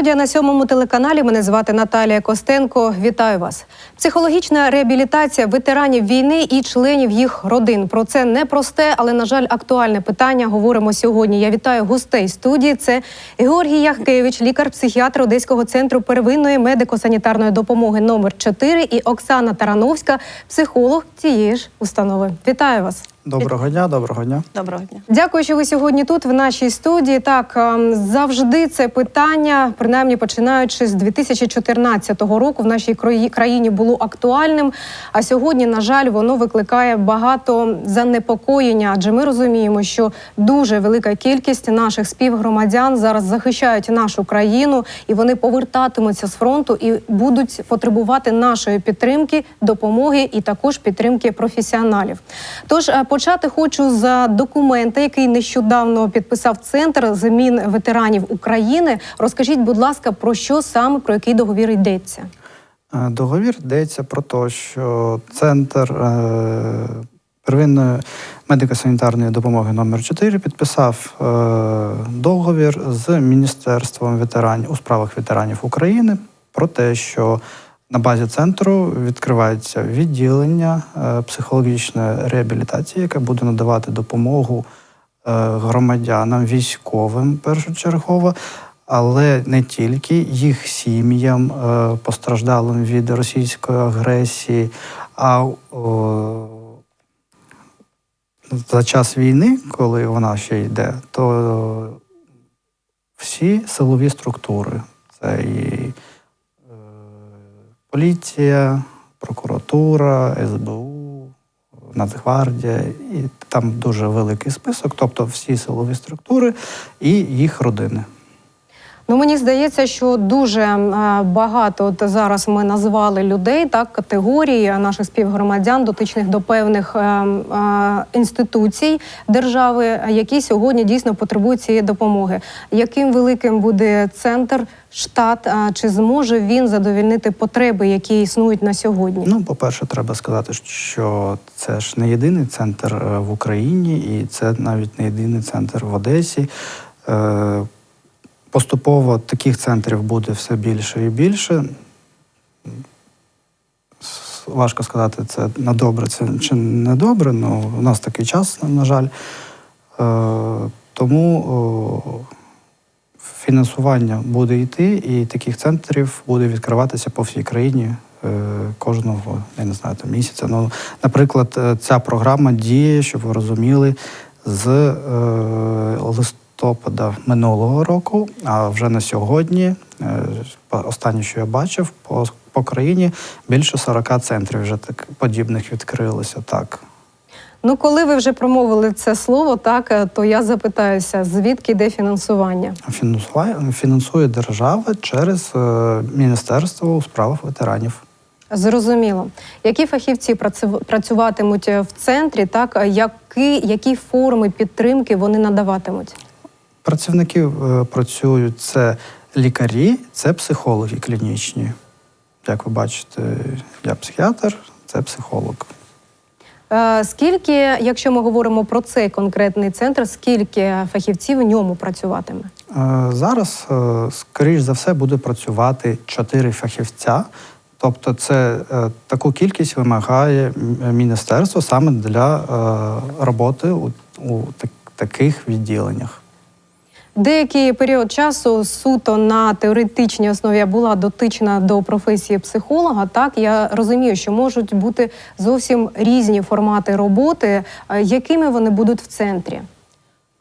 студія на сьомому телеканалі. Мене звати Наталія Костенко. Вітаю вас. Психологічна реабілітація ветеранів війни і членів їх родин. Про це непросте, але на жаль, актуальне питання. Говоримо сьогодні. Я вітаю гостей студії. Це Георгій Яхкевич, лікар-психіатр Одеського центру первинної медико-санітарної допомоги номер 4 і Оксана Тарановська, психолог цієї ж установи. Вітаю вас. Доброго дня, доброго дня. Доброго дня. Дякую, що ви сьогодні тут, в нашій студії. Так ем, завжди це питання, принаймні починаючи з 2014 року, в нашій країні було актуальним. А сьогодні, на жаль, воно викликає багато занепокоєння, адже ми розуміємо, що дуже велика кількість наших співгромадян зараз захищають нашу країну, і вони повертатимуться з фронту і будуть потребувати нашої підтримки, допомоги і також підтримки професіоналів. Тож е, почати хочу з документа, який нещодавно підписав центр змін ветеранів України. Розкажіть, будь ласка, про що саме про який договір йдеться? Е, Договір йдеться про те, що центр е, первинної медико-санітарної допомоги номер 4 підписав е, договір з Міністерством ветеранів у справах ветеранів України про те, що на базі центру відкривається відділення е, психологічної реабілітації, яке буде надавати допомогу е, громадянам, військовим першочергово, але не тільки їх сім'ям, е, постраждалим від російської агресії, а за час війни, коли вона ще йде, то всі силові структури це і поліція, прокуратура, СБУ, Нацгвардія, і там дуже великий список, тобто всі силові структури і їх родини. Ну мені здається, що дуже е, багато от зараз ми назвали людей, так категорії наших співгромадян, дотичних до певних е, е, інституцій держави, які сьогодні дійсно потребують цієї допомоги. Яким великим буде центр, штат? а Чи зможе він задовільнити потреби, які існують на сьогодні? Ну, по-перше, треба сказати, що це ж не єдиний центр е, в Україні, і це навіть не єдиний центр в Одесі. Поступово таких центрів буде все більше і більше. Важко сказати, це на добре це чи не добре, але у нас такий час, на жаль. Е, Тому фінансування буде йти, і таких центрів буде відкриватися по всій країні е, кожного, я не знаю, там, місяця. Ну, наприклад, е, ця програма діє, щоб ви розуміли, з е, листопада минулого року, а вже на сьогодні, е, останнє, що я бачив, по, по країні більше 40 центрів вже так подібних відкрилося. Так. Ну, коли ви вже промовили це слово, так е, то я запитаюся, звідки йде фінансування? Фінансує, фінансує держава через е, Міністерство у справах ветеранів. Зрозуміло. Які фахівці працю- працюватимуть в центрі, так які, які форми підтримки вони надаватимуть? Працівники е, працюють це лікарі, це психологи клінічні. Як ви бачите, я психіатр, це психолог. Е, Скільки, якщо ми говоримо про цей конкретний центр, скільки фахівців в ньому працюватиме? Е, Зараз, скоріш за все, буде працювати чотири фахівця. Тобто, це таку кількість вимагає міністерство саме для роботи у, у таких відділеннях. Деякий період часу суто на теоретичній основі я була дотична до професії психолога. Так я розумію, що можуть бути зовсім різні формати роботи, Е, якими вони будуть в центрі.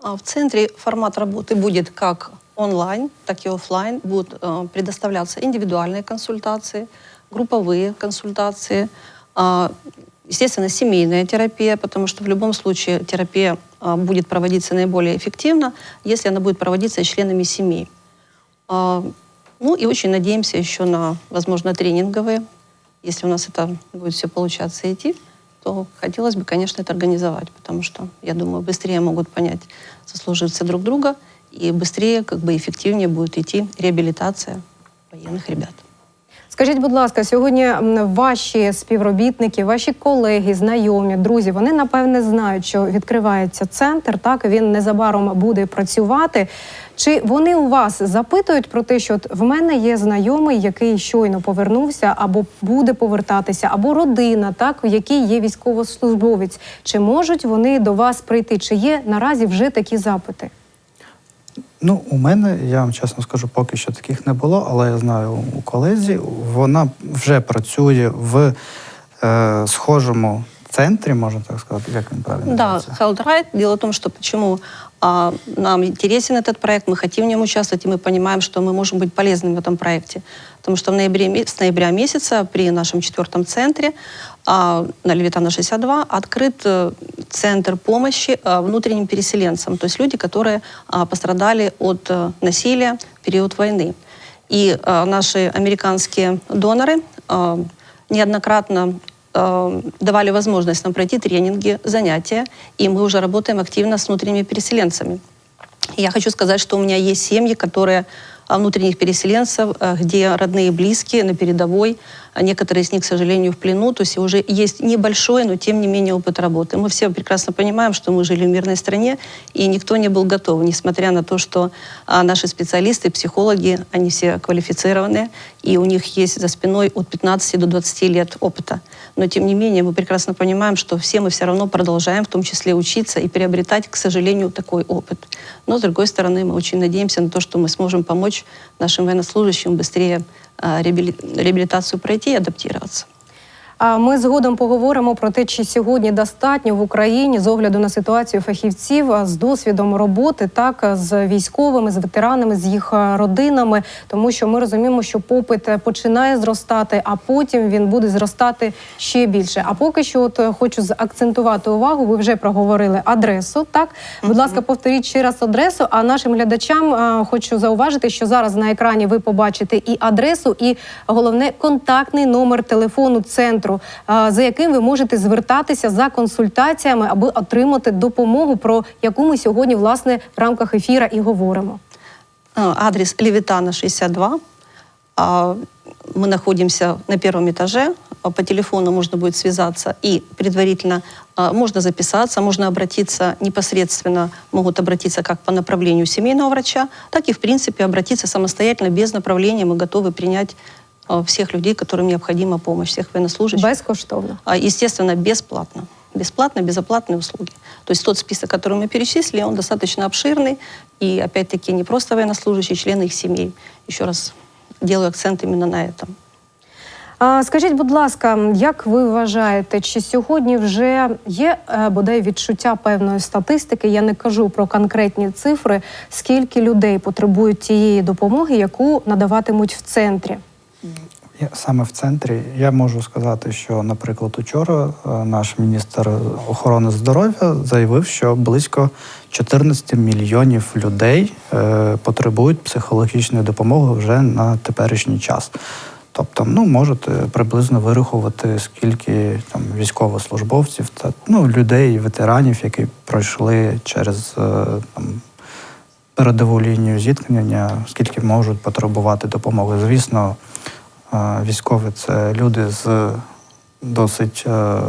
А В центре формат работы будет как онлайн, так и офлайн. Будут э, предоставляться индивидуальные консультации, групповые консультации, а, естественно, семейная терапия, потому что в любом случае терапия а, Будет проводиться наиболее эффективно, если она будет проводиться членами семей. А, Ну и очень надеемся еще на, возможно, тренинговые. Если у нас это будет все получаться идти, то хотелось бы, конечно, это организовать, потому что, я думаю, быстрее могут понять сослуживцы друг друга, и быстрее, как бы эффективнее будет идти реабилитация военных ребят. Скажіть, будь ласка, сьогодні ваші співробітники, ваші колеги, знайомі, друзі, вони напевне знають, що відкривається центр. Так він незабаром буде працювати. Чи вони у вас запитують про те, що от в мене є знайомий, який щойно повернувся, або буде повертатися, або родина, так в якій є військовослужбовець? Чи можуть вони до вас прийти? Чи є наразі вже такі запити? Ну, у мене, я вам чесно скажу, поки що таких не було, але я знаю у колезі, вона вже працює в е, схожому центрі, можна так сказати, як він правильно Да, називається? Held Right. Дело в том, что почему а, нам интересен этот проект, мы хотим в нем участвовать, и мы понимаем, что мы можем быть полезными в этом проекте. Потому что в ноябре, ме- с ноября месяца при нашем четвертом центре а, на Левитана 62 открыт э, центр помощи а, внутренним переселенцам, то есть люди, которые а, пострадали от э, насилия в период войны. И а, наши американские доноры а, неоднократно э, давали возможность нам пройти тренинги, занятия, и мы уже работаем активно с внутренними переселенцами. И Я хочу сказать, что у меня есть семьи, которые а, внутренних переселенцев, а, где родные и близкие на передовой, а некоторые из них, к сожалению, в плену, то есть уже есть небольшой, но тем не менее опыт работы. Мы все прекрасно понимаем, что мы жили в мирной стране, и никто не был готов, несмотря на то, что а, наши специалисты, психологи, они все квалифицированные, и у них есть за спиной от 15 до 20 лет опыта. Но тем не менее мы прекрасно понимаем, что все мы все равно продолжаем, в том числе учиться и приобретать, к сожалению, такой опыт. Но с другой стороны, мы очень надеемся на то, что мы сможем помочь нашим военнослужащим быстрее реабилитацию пройти и адаптироваться. А ми згодом поговоримо про те, чи сьогодні достатньо в Україні з огляду на ситуацію фахівців з досвідом роботи, так з військовими, з ветеранами, з їх родинами, тому що ми розуміємо, що попит е, починає зростати, а потім він буде зростати ще більше. А поки що, от е, хочу заакцентувати увагу. Ви вже проговорили адресу. Так, будь ласка, повторіть ще раз адресу. А нашим глядачам хочу зауважити, що зараз на екрані ви побачите і адресу, і головне контактний номер телефону центру, а, за яким ви можете звертатися за консультаціями, аби отримати допомогу, про яку ми сьогодні власне в рамках ефіра і говоримо. А, Адрес Левитана 62. А, Мы находимся на первом этаже. А По телефону можно будет связаться и предварительно а, можно записаться, можно обратиться непосредственно, могут обратиться как по направлению семейного врача, так и, в принципе, обратиться самостоятельно, без направления. Мы готовы принять а, всех людей, которым необходима помощь, всех военнослужащих. Безкоштовно. А, Естественно, бесплатно. Бесплатно, безоплатные услуги. То есть тот список, который мы перечислили, он достаточно обширный. И опять-таки не просто военнослужащие, члены их семей. Еще раз делаю акцент именно на этом. А скажіть, будь ласка, як ви вважаєте, чи сьогодні вже є е, бодай відчуття певної статистики? Я не кажу про конкретні цифри, скільки людей потребують тієї допомоги, яку надаватимуть в центрі? Саме в центрі я можу сказати, що, наприклад, учора е, наш міністр охорони здоров'я заявив, що близько 14 мільйонів людей е, потребують психологічної допомоги вже на теперішній час. Тобто, ну можете приблизно вирахувати, скільки там військовослужбовців та ну людей, ветеранів, які пройшли через е, там передову лінію зіткнення, скільки можуть потребувати допомоги. Звісно, військові це люди з досить е,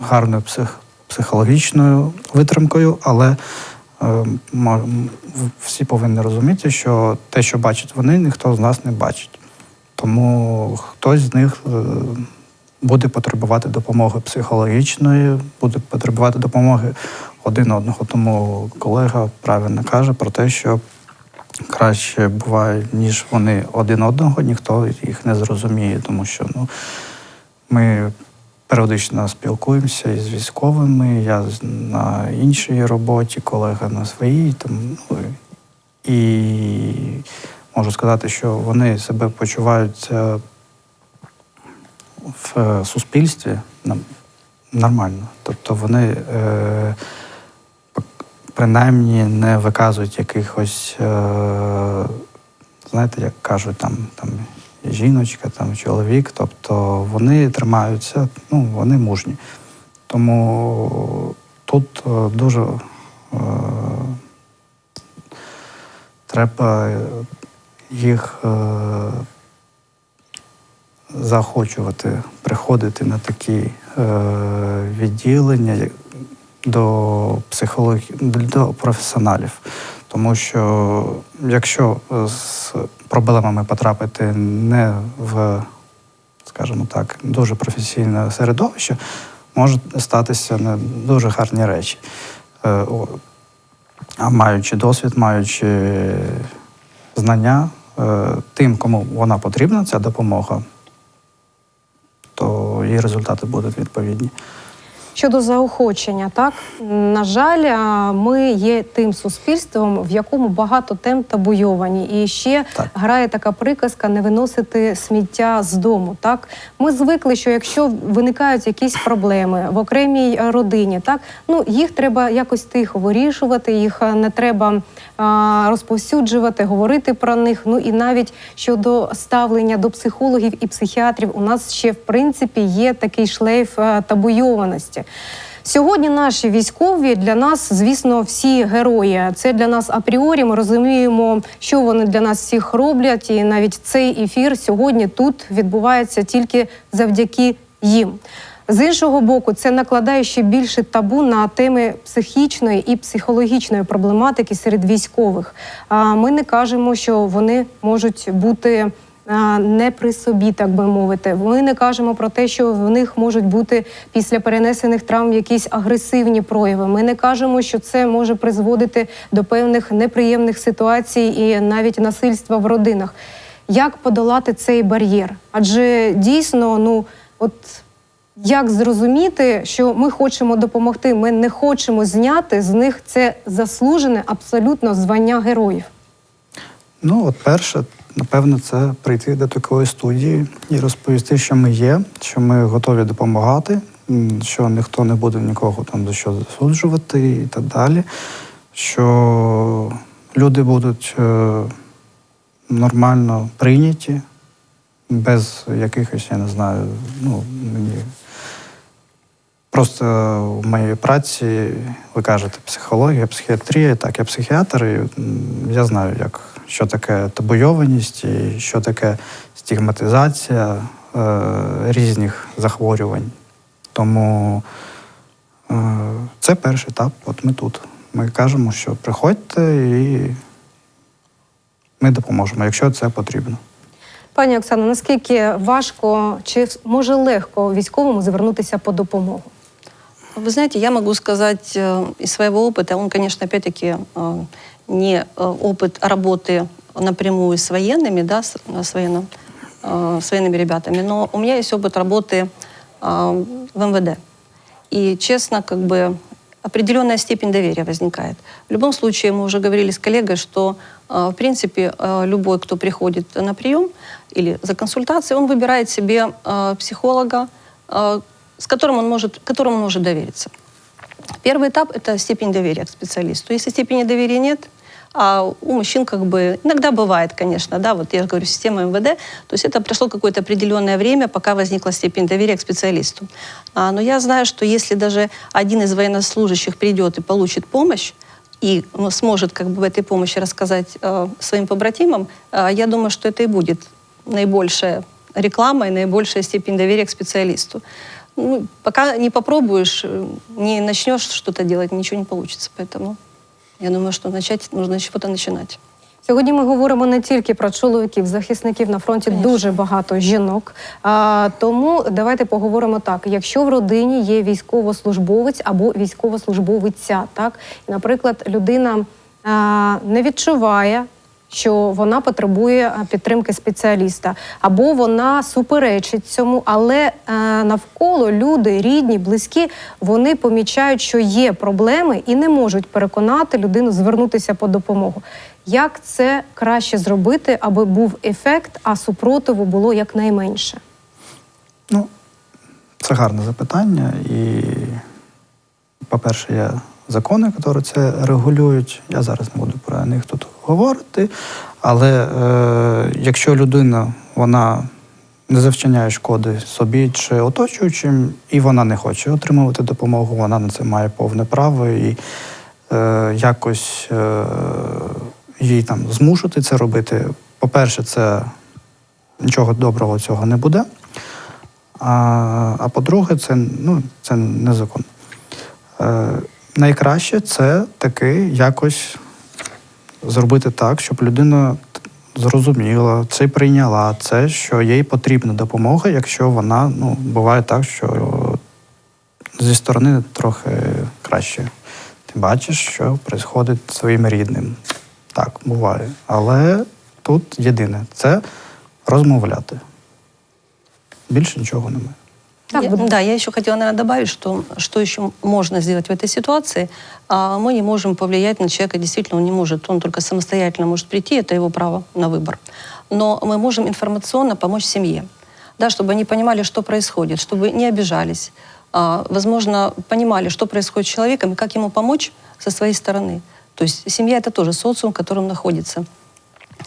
гарною псих, психологічною витримкою, але е, всі повинні розуміти, що те, що бачать вони, ніхто з нас не бачить. Тому хтось з них е, буде потребувати допомоги психологічної, буде потребувати допомоги один одного. Тому колега правильно каже про те, що краще буває, ніж вони один одного, ніхто їх не зрозуміє, тому що ну, ми періодично спілкуємося із військовими, я на іншій роботі, колега на своїй. Тому, ну, і можу сказати, що вони себе почувають е, в суспільстві нормально. Тобто вони е, принаймні не виказують якихось, е, знаєте, як кажуть, там, там жіночка, там чоловік. Тобто вони тримаються, ну, вони мужні. Тому тут е, дуже е, треба їх е, заохочувати приходити на такі е, відділення до психологів, до професіоналів. Тому що якщо з проблемами потрапити не в, скажімо так, дуже професійне середовище, можуть статися не дуже гарні речі. Е, а маючи досвід, маючи знання, е, тим, кому вона потрібна, ця допомога, то і результати будуть відповідні. Щодо заохочення, так на жаль, ми є тим суспільством, в якому багато тем табуйовані. І ще Так. грає така приказка не виносити сміття з дому. Так ми звикли, що якщо виникають якісь проблеми в окремій е, родині, так ну їх треба якось тихо вирішувати, їх е, не треба а, розповсюджувати, говорити про них. Ну і навіть щодо ставлення до психологів і психіатрів, у нас ще в принципі є такий шлейф е, табуйованості. Сьогодні наші військові для нас, звісно, всі герої. Це для нас апріорі. Ми розуміємо, що вони для нас всіх роблять, і навіть цей ефір сьогодні тут відбувається тільки завдяки їм. З іншого боку, це накладає ще більше табу на теми психічної і психологічної проблематики серед військових. А ми не кажемо, що вони можуть бути не при собі, так би мовити. Ми не кажемо про те, що в них можуть бути після перенесених травм якісь агресивні прояви. Ми не кажемо, що це може призводити до певних неприємних ситуацій і навіть насильства в родинах. Як подолати цей бар'єр? Адже дійсно, ну от як зрозуміти, що ми хочемо допомогти, ми не хочемо зняти з них це заслужене абсолютно звання героїв. Ну, от перше, напевно, це прийти до такої студії і розповісти, що ми є, що ми готові допомагати, що ніхто не буде нікого там за що засуджувати і так далі. Що люди будуть е, нормально прийняті, без якихось, я не знаю, ну, мені. Просто в моїй праці ви кажете психологія, психіатрія, так, я психіатр, і я знаю, як, що таке табуйованість і що таке стигматизація е, різних захворювань. Тому е, це перший етап. От ми тут. Ми кажемо, що приходьте і ми допоможемо, якщо це потрібно. Пані Оксано, наскільки важко чи може легко військовому звернутися по допомогу? Вы знаете, я могу сказать э, из своего опыта, он, конечно, опять-таки э, не э, опыт работы напрямую с военными, да, с, с, военным, э, с военными ребятами, но у меня есть опыт работы э, в МВД. И, честно, как бы определенная степень доверия возникает. В любом случае, мы уже говорили с коллегой, что, э, в принципе, э, любой, кто приходит на прием или за консультацией, он выбирает себе э, психолога, э, с которым он может, которому он может довериться. Первый этап – это степень доверия к специалисту. Если степени доверия нет, а у мужчин как бы иногда бывает, конечно, да, вот я же говорю, система МВД, то есть это прошло какое-то определенное время, пока возникла степень доверия к специалисту. А, но я знаю, что если даже один из военнослужащих придет и получит помощь, и ну, сможет как бы в этой помощи рассказать э, своим побратимам, э, я думаю, что это и будет наибольшая реклама и наибольшая степень доверия к специалисту. Ну, пока не попробуешь, э, не начнешь что-то делать, ничего не получится. Поэтому я думаю, что начать нужно с чего-то начинать. Сьогодні ми говоримо не тільки про чоловіків, захисників на фронті Конечно. дуже багато жінок. А, тому давайте поговоримо так: якщо в родині є військовослужбовець або військовослужбовиця, так наприклад, людина а, не відчуває. Що вона потребує підтримки спеціаліста, або вона суперечить цьому, але е, навколо люди, рідні, близькі, вони помічають, що є проблеми і не можуть переконати людину звернутися по допомогу. Як це краще зробити, аби був ефект, а супротиву було якнайменше? Ну, це гарне запитання. І, по-перше, є закони, які це регулюють. Я зараз не буду про них тут говорити. Але е, якщо людина вона не завчиняє шкоди собі чи оточуючим, і вона не хоче отримувати допомогу, вона на це має повне право і е, якось е, їй там змушувати це робити. По-перше, це нічого доброго цього не буде. А, а по-друге, це, ну, це не закон. Е, найкраще це таки якось зробити так, щоб людина зрозуміла це прийняла це, що їй потрібна допомога, якщо вона ну, буває так, що зі сторони трохи краще. Ти бачиш, що відбувається своїм рідним. Так, буває. Але тут єдине це розмовляти. Більше нічого немає. Так, Я- будь- да, я еще хотела, наверное, добавить, что, что еще можно сделать в этой ситуации. А, Мы не можем повлиять на человека, действительно, он не может, он только самостоятельно может прийти, это его право на выбор. Но мы можем информационно помочь семье, да, чтобы они понимали, что происходит, чтобы не обижались, а, возможно, понимали, что происходит с человеком и как ему помочь со своей стороны. То есть семья – это тоже социум, в котором находится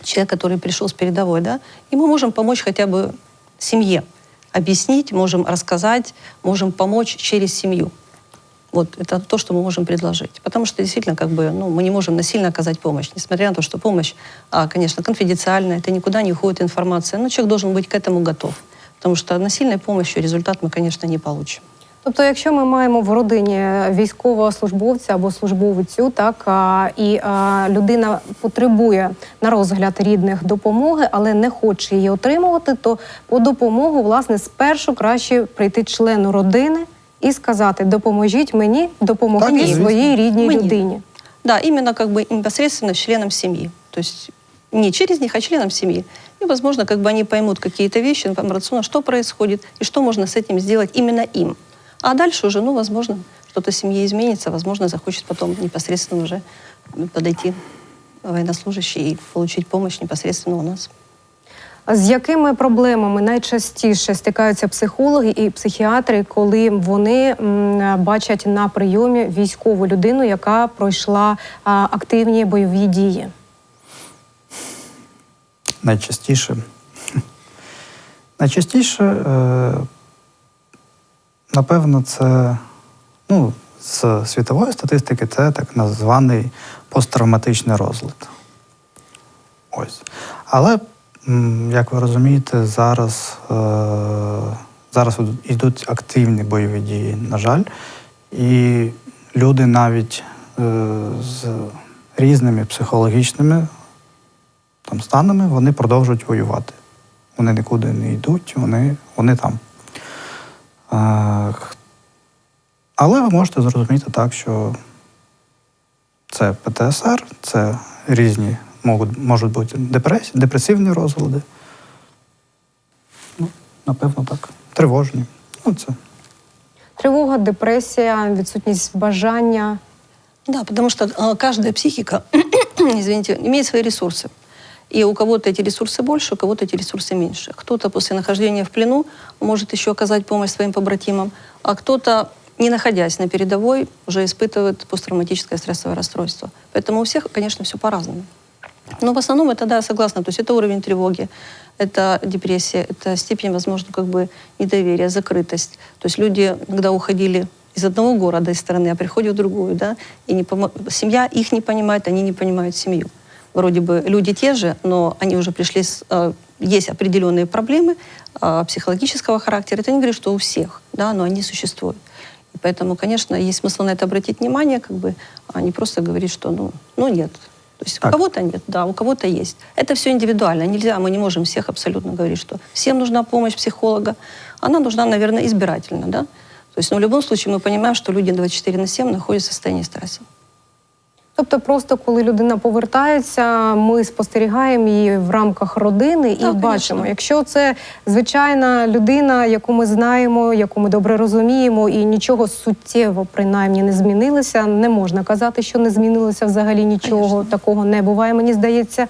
человек, который пришел с передовой, да, и мы можем помочь хотя бы семье, объяснить, можем рассказать, можем помочь через семью. Вот это то, что мы можем предложить. Потому что действительно, как бы, ну, мы не можем насильно оказать помощь, несмотря на то, что помощь, а, конечно, конфиденциальная, это никуда не уходит информация, но человек должен быть к этому готов. Потому что насильной помощью результат мы, конечно, не получим. Тобто, якщо ми маємо в родині військового службовця або службовицю, так а, і а, людина потребує на розгляд рідних допомоги, але не хоче її отримувати, то по допомогу, власне, спершу краще прийти члену родини і сказати: допоможіть мені допомогти Так, звісно. своїй рідній Мені. людині. Да, именно как бы непосредственно членам семьи. То есть не через них, а членам семьи. И, возможно, как бы они поймут какие-то вещи информационно, что происходит и что можно с этим сделать именно им. А дальше уже, ну, возможно, что-то в семье изменится, возможно, захочет потом непосредственно уже подойти военнослужащий и получить помощь непосредственно у нас. З якими проблемами найчастіше стикаються психологи і психіатри, коли вони бачать на прийомі військову людину, яка пройшла активні бойові дії? Найчастіше. Найчастіше, е, напевно, це ну, з світової статистики це так званий посттравматичний розлад. Ось. Але, як ви розумієте, зараз, е, зараз йдуть активні бойові дії, на жаль, і люди навіть е, з різними психологічними там, станами, вони продовжують воювати. Вони нікуди не йдуть, вони, вони там. Але ви можете зрозуміти так, що це ПТСР, це різні можуть, можуть бути депресії, депресивні розлади. Ну, напевно, так. Тривожні. Ну, це. Тривога, депресія, відсутність бажання. Да, потому что э, каждая психика, извините, имеет свои ресурсы. И у кого-то эти ресурсы больше, у кого-то эти ресурсы меньше. Кто-то после нахождения в плену может еще оказать помощь своим побратимам, а кто-то, не находясь на передовой, уже испытывает посттравматическое стрессовое расстройство. Поэтому у всех, конечно, все по-разному. Но в основном это, да, согласна, то есть это уровень тревоги, это депрессия, это степень, возможно, как бы недоверия, закрытость. То есть люди, когда уходили из одного города, из страны, а приходят в другую, да, и не помо- семья их не понимает, они не понимают семью. Вроде бы люди те же, но они уже пришли с... э, есть определенные проблемы э, психологического характера. Это не говорит, что у всех, да, но они существуют. И поэтому, конечно, есть смысл на это обратить внимание, как бы, а не просто говорить, что ну, ну нет. То есть Так. у кого-то нет, да, у кого-то есть. Это все индивидуально. Нельзя, мы не можем всех абсолютно говорить, что всем нужна помощь психолога. Она нужна, наверное, избирательно, да. То есть, но в любом случае мы понимаем, что люди 24 на 7 находятся в состоянии стресса. Тобто, просто коли людина повертається, ми спостерігаємо її в рамках родини і Так, бачимо, якщо це звичайна людина, яку ми знаємо, яку ми добре розуміємо, і нічого суттєво принаймні не змінилося. Не можна казати, що не змінилося взагалі нічого. Звісно. Такого не буває, мені здається.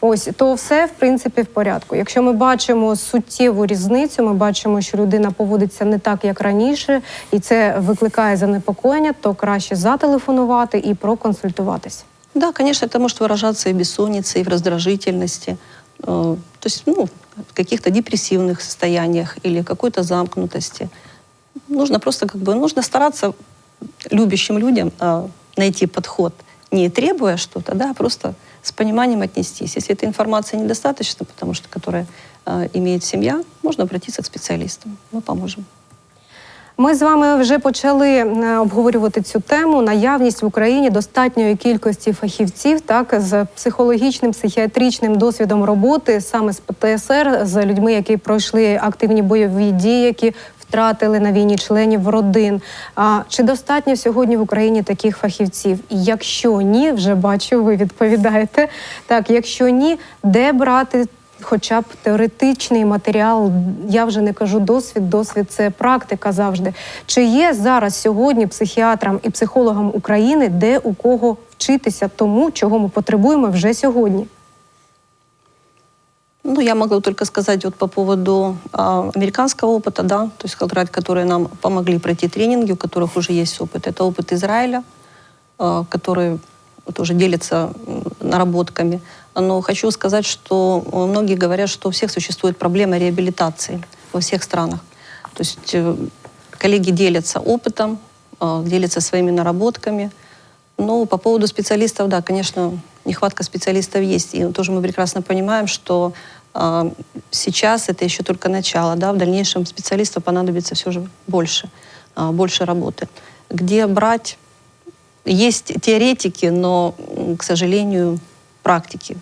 Ось то все в принципі в порядку. Якщо ми бачимо суттєву різницю, ми бачимо, що людина поводиться не так, як раніше, і це викликає занепокоєння, то краще зателефонувати і проконсультуватися. Да, конечно, это может выражаться и в бессоннице, и в раздражительности, э, то есть ну, в каких-то депрессивных состояниях или какой-то замкнутости. Нужно просто как бы, нужно стараться любящим людям э, найти подход, не требуя что-то, да, а просто с пониманием отнестись. Если этой информации недостаточно, потому что которая э, имеет семья, можно обратиться к специалистам. Мы поможем. Ми з вами вже почали е, обговорювати цю тему. Наявність в Україні достатньої кількості фахівців, так з психологічним, психіатричним досвідом роботи, саме з ПТСР, з людьми, які пройшли активні бойові дії, які втратили на війні членів родин. А чи достатньо сьогодні в Україні таких фахівців? І якщо ні, вже бачу, ви відповідаєте. Так, якщо ні, де брати хоча б теоретичний матеріал, я вже не кажу досвід, досвід це практика завжди. Чи є зараз сьогодні психіатрам і психологам України, де у кого вчитися тому, чого ми потребуємо вже сьогодні? Ну, я могу только сказать вот по поводу а, американского опыта, да, то есть как раз, которые нам помогли пройти тренинги, у которых уже есть опыт. Это опыт Израиля, а, который вот уже делится наработками. Но хочу сказать, что э, многие говорят, что у всех существует проблема реабилитации во всех странах. То есть э, коллеги делятся опытом, э, делятся своими наработками. Ну, по поводу специалистов, да, конечно, нехватка специалистов есть. И тоже мы прекрасно понимаем, что а, сейчас это еще только начало, да, в дальнейшем специалистов понадобится все же больше, а, больше работы. Где брать? Есть теоретики, но, м, к сожалению, практики.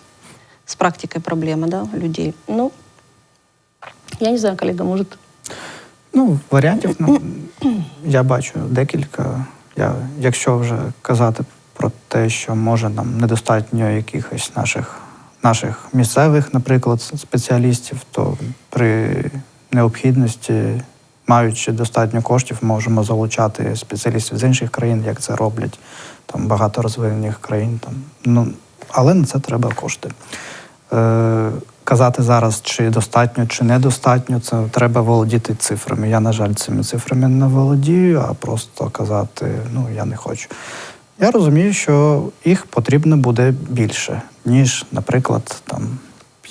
С практикой проблема, да, у людей. Ну, я не знаю, коллега, может, Ну, варіантів ну, я бачу декілька. Я, якщо вже казати про те, що може нам недостатньо якихось наших, наших місцевих, наприклад, спеціалістів, то при необхідності, маючи достатньо коштів, можемо залучати спеціалістів з інших країн, як це роблять там багато розвинених країн. Там. Ну, але на це треба кошти. Е, казати зараз, чи достатньо, чи недостатньо, це треба володіти цифрами. Я, на жаль, цими цифрами не володію, а просто казати, ну я не хочу. Я розумію, що їх потрібно буде більше, ніж, наприклад, там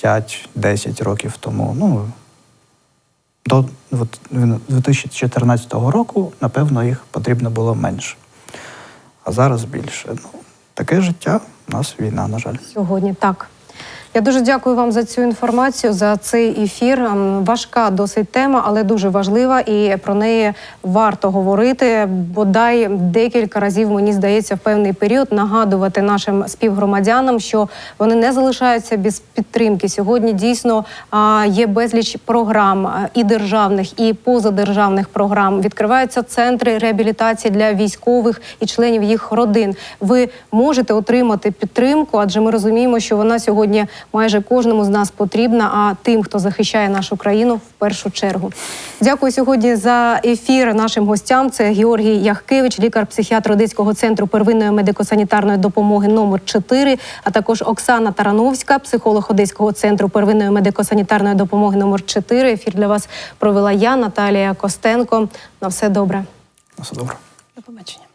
5-10 років тому. Ну, до 2014 року, напевно, їх потрібно було менше. А зараз більше. Ну, таке життя, у нас війна, на жаль. Сьогодні так. Я дуже дякую вам за цю інформацію, за цей ефір. Ем, Важка досить тема, але дуже важлива, і про неї варто говорити. Бодай декілька разів, мені здається, в певний період нагадувати нашим співгромадянам, що вони не залишаються без підтримки. Сьогодні дійсно є безліч програм і державних, і позадержавних програм. Відкриваються центри реабілітації для військових і членів їх родин. Ви можете отримати підтримку, адже ми розуміємо, що вона сьогодні майже кожному з нас потрібна, а тим, хто захищає нашу країну, в першу чергу. Дякую сьогодні за ефір нашим гостям. Це Георгій Яхкевич, лікар-психіатр Одеського центру первинної медико-санітарної допомоги номер 4 а також Оксана Тарановська, психолог Одеського центру первинної медико-санітарної допомоги номер 4 Ефір для вас провела я, Наталія Костенко. На все добре. На все добре. до побачення.